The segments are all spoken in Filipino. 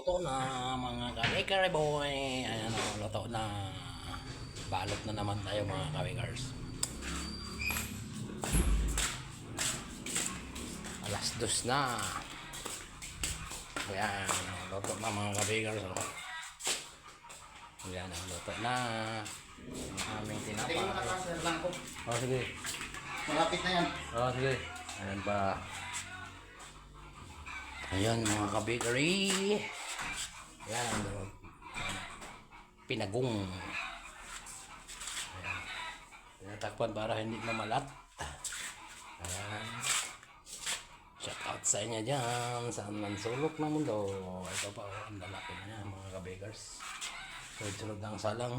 Ito na mga ka-bakery boy. Ayan o, luto na. Balot na naman tayo mga ka-bakers. Alas dos na. Ayan, luto na mga ka-bakers. O. Ayan, luto na. Ang aming tinapa. na ka, sir lang ko. O, sige. Malapit na yan. Oh, sige. Ayan pa. Ayan, mga ka-bakery. Ayan, ano, pinagong. Ayan. Tinatakpan para hindi mamalat. Ayan. Shout out sa inyo dyan. Saan man sulok na mundo. Ito pa, oh, ang lalaki na yan, mga ka-bakers. Sunod-sunod ng salang.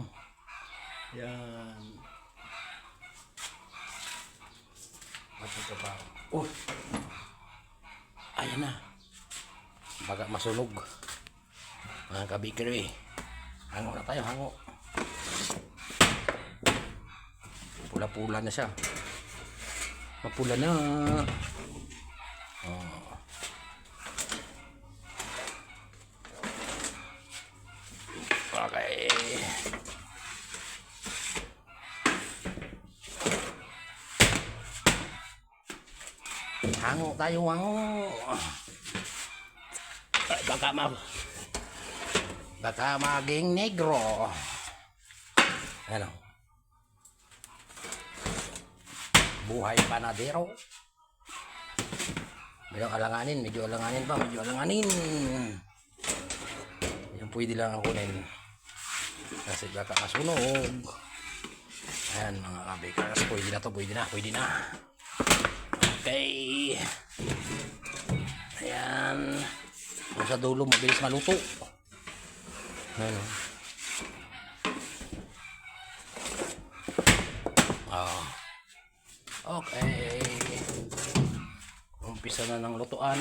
Ayan. At ito pa. Oh! Ayan na. Baga masunog. Mga kabikiri. Hango na tayo, hango. Pula-pula na siya. Mapula na. Oh. Okay. Hango tayo, hango. Ay, baka ma... Baka maging negro. Ano? Buhay panadero. Medyo alanganin, medyo alanganin pa, medyo alanganin. Yan pwede lang ako kunin. Kasi baka masunog. Ayan mga kabikers, pwede na to, pwede na, pwede na. Okay. Ayan. Sa dulo, mabilis maluto. Ayan. Oh. Okay. Umpisa na ng lutuan.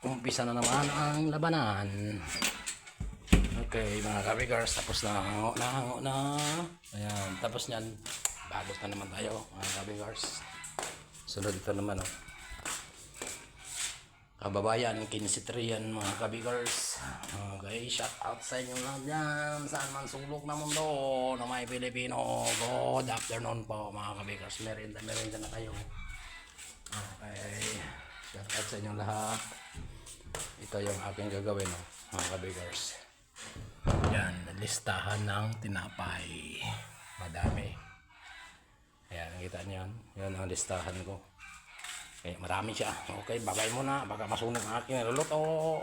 Umpisa na naman ang labanan. Okay, mga kabigars, tapos na hango na, hango na. Ayan, tapos niyan, bagos na naman tayo, mga kabigars. Sunod ito naman, oh. Kababayan, kinsitriyan, mga kabigars. Okay, shout out sa inyo lahat dyan. Saan man sulok na mundo na may Pilipino. Good afternoon po, mga kabigars. Merinda, merinda na kayo. Okay, shout out sa inyo lahat. Ito yung aking gagawin, oh, mga kabigars. Yan, listahan ng tinapay. Madami. Ayan, nakita niyo yan. Yan ang listahan ko. Eh, marami siya. Okay, bagay mo na. Baka masunog ang aking niluluto.